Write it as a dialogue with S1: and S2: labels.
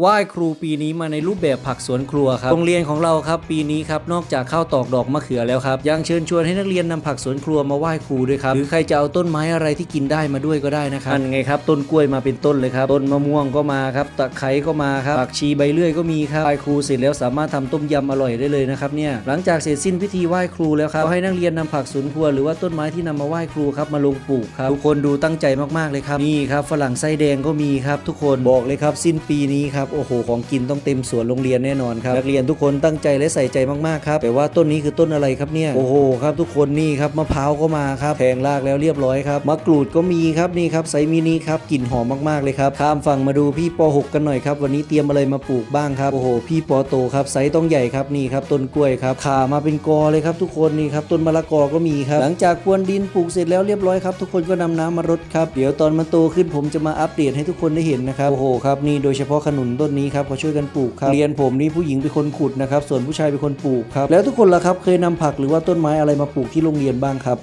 S1: ไหว้ครูปีนี้มาในรูปแบบผักสวนครัวครับ โรงเรียนของเราครับปีนี้ครับนอกจากข้าวตอกดอกมะเขือแล้วครับยังเชิญชวนให้นักเรียนนำผักสวนครัวมาไหว้ครูด้วยครับหรือใครจะเอาต้นไม้อะไรที่กินได้มาด้วยก็ได้นะครับนั่นไงครับต้นกล้วยมาเป็นต้นเลยครับต้นมะม่วงก็มาครับตะไคร้ก็มาครับผักชีใบเลื่อยก็มีครับไหว้ครูเสร็จแล้วสามารถทำต้มยำอร่อยได้เลยนะครับเนี่ยหลังจากเสร็จสิ้นพิธีไหว้ครูแล้วครับก็ให้นักเรียนนำผักสวนครัวหรือว่าต้นไม้ที่นำมาไหว้ครูครับมาลงปลูกครับทุกคนดูตั้งใจมากๆเลยครับนี่ครับฝรั่งไส้แดงก็มีครับทุกคนบอกเลยครับสิ้นปีนี้ครับโอ้โห ของกินต้องเต็มสวนโรงเรียนแน่นอนครับ นักเรียนทุกคนตั้งใจและใส่ใจมากๆครับ แต่ว่าต้นนี้คือต้นอะไรครับเนี่ย โอ้โหครับทุกคนนี่ครับมะพร้าวก็มาครับ แทงรากแล้วเรียบร้อยครับ มะกรูดก็มีครับนี่ครับไซมินิครับ กลิ่นหอมมากๆเลยครับ ข้ามฝั่งมาดูพี่ป .6 กันหน่อยครับวันนี้เตรียมอะไรมาปลูกบ้างครับ โอ้โห พี่ปโตครับไซต้องใหญ่ครับนี่ครับต้นกล้วยครับขามาเป็นกอเลยครับทุกคนนี่ครับต้นมะละกอก็มีครับ หลังจากพวนดินปลูกเสร็จแล้วเรียบร้อยครับทุกคนก็นำน้ำมารดครับ เดี๋ยวตอนมันโตขึ้นผมจะมาอัปเดตให้ทุกคนได้เห็นนะครับ โอ้โหครับนี่โดยเฉพาะขนุนต้นนี้ครับเขาช่วยกันปลูกครับเรียนผมนี่ผู้หญิงเป็นคนขุดนะครับส่วนผู้ชายเป็นคนปลูกครับแล้วทุกคนล่ะครับเคยนำผักหรือว่าต้นไม้อะไรมาปลูกที่โรงเรียนบ้างครับ